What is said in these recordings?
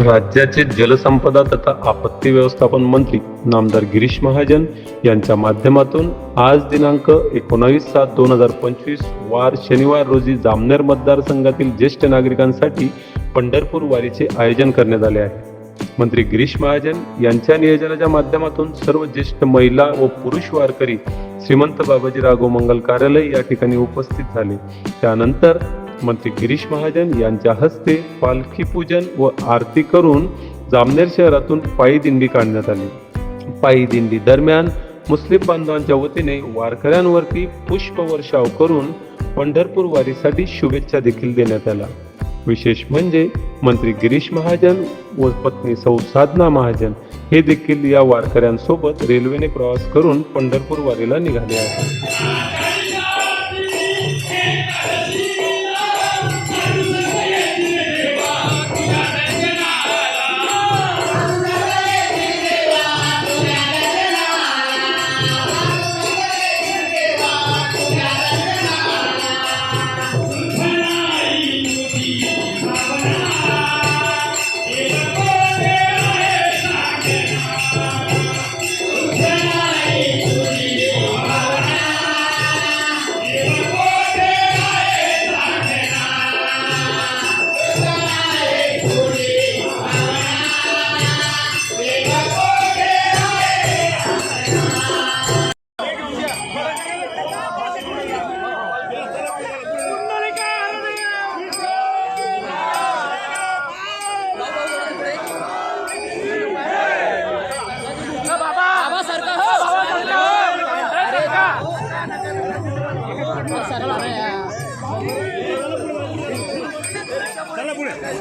राज्याचे जलसंपदा तथा आपत्ती व्यवस्थापन मंत्री नामदार गिरीश महाजन यांच्या माध्यमातून आज दिनांक एकोणावीस सात दोन हजार पंचवीस वार शनिवार रोजी जामनेर मतदारसंघातील ज्येष्ठ नागरिकांसाठी पंढरपूर वारीचे आयोजन करण्यात आले आहे. मंत्री गिरीश महाजन यांच्या नियोजनाच्या माध्यमातून सर्व ज्येष्ठ महिला व पुरुष वारकरी श्रीमंत बाबाजी राघव मंगल कार्यालय या ठिकाणी उपस्थित झाले. त्यानंतर मंत्री गिरीश महाजन यांच्या हस्ते पालखी पूजन व आरती करून जामनेर शहरातून पायी दिंडी काढण्यात आली. पायी दिंडी दरम्यान मुस्लिम बांधवांच्या वतीने वारकऱ्यांवरती पुष्पवर्षाव करून पंढरपूर वारीसाठी शुभेच्छा देखील देण्यात आल्या. विशेष म्हणजे मंत्री गिरीश महाजन व पत्नी सौ साधना महाजन हे देखील या वारकऱ्यांसोबत रेल्वेने प्रवास करून पंढरपूर वारीला निघाले आहेत.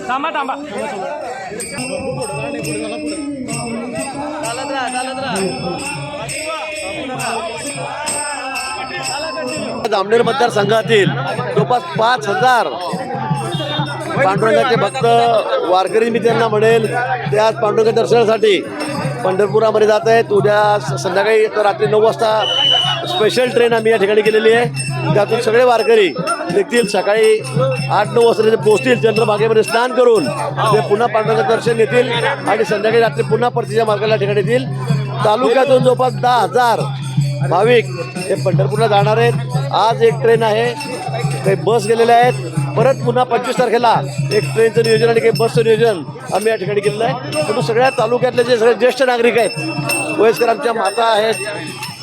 थांबा थांबा. चालत राहा चालत राहा. जामनेर मतदारसंघातील जवळपास पाच हजार पांडुरंगाचे भक्त वारकरी मी त्यांना म्हणेल ते आज पांडुरंग दर्शनासाठी पंढरपुरामध्ये जात आहेत. उद्या संध्याकाळी तर रात्री नऊ वाजता स्पेशल ट्रेन आम्ही या ठिकाणी केलेली आहे. त्यातून सगळे वारकरी देखील सकाळी आठ नऊ वाजता ते पोहोचतील. चंद्रभागेमध्ये स्नान करून ते पुन्हा पांडुरंग दर्शन येतील आणि संध्याकाळी रात्री पुन्हा परतीच्या मार्गाला ठिकाणी येतील. तालुक्यातून जवळपास दहा हजार भाविक हे पंढरपूरला जाणार आहेत. आज एक ट्रेन आहे. काही बस गेलेल्या आहेत. परत पुन्हा पंचवीस तारखेला एक ट्रेनचं नियोजन आणि काही बसचं नियोजन आम्ही या ठिकाणी केलेलं आहे. परंतु सगळ्या तालुक्यातले जे सगळे ज्येष्ठ नागरिक आहेत वयस्कर आमच्या माता आहेत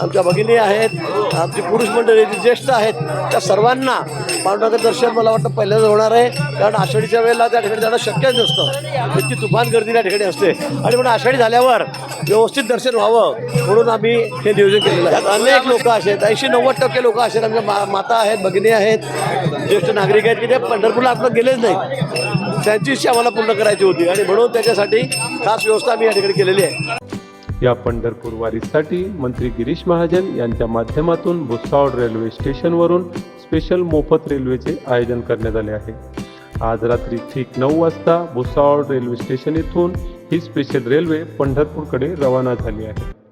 आमच्या भगिनी आहेत आमची पुरुष मंडळी जी ज्येष्ठ आहेत त्या सर्वांना पांडुरंग दर्शन मला वाटतं पहिल्यांदा होणार आहे. कारण आषाढीच्या वेळेला त्या ठिकाणी जाणं शक्यच नसतं. इतकी तुफान गर्दी त्या ठिकाणी असते. आणि म्हणून आषाढी झाल्यावर व्यवस्थित दर्शन व्हावं म्हणून आम्ही हे नियोजन केलेलं आहे. अनेक लोक असे आहेत ऐंशी नव्वद टक्के लोक असे आहेत आमच्या मा माता आहेत भगिनी आहेत ज्येष्ठ नागरिक आहेत. की ते पंढरपूरला आता गेलेच नाही. त्यांची इच्छा आम्हाला पूर्ण करायची होती. आणि म्हणून त्याच्यासाठी खास व्यवस्था आम्ही या ठिकाणी केलेली आहे. या पंढरपूर वारीसाठी मंत्री गिरीश महाजन यांच्या माध्यमातून भुसावळ रेल्वे स्टेशनवरून स्पेशल मोफत रेल्वेचे आयोजन करण्यात आले आहे. आज रात्री ठीक नऊ वाजता भुसावळ रेल्वे स्टेशन येथून ही स्पेशल रेल्वे पंढरपूरकडे रवाना झाली आहे.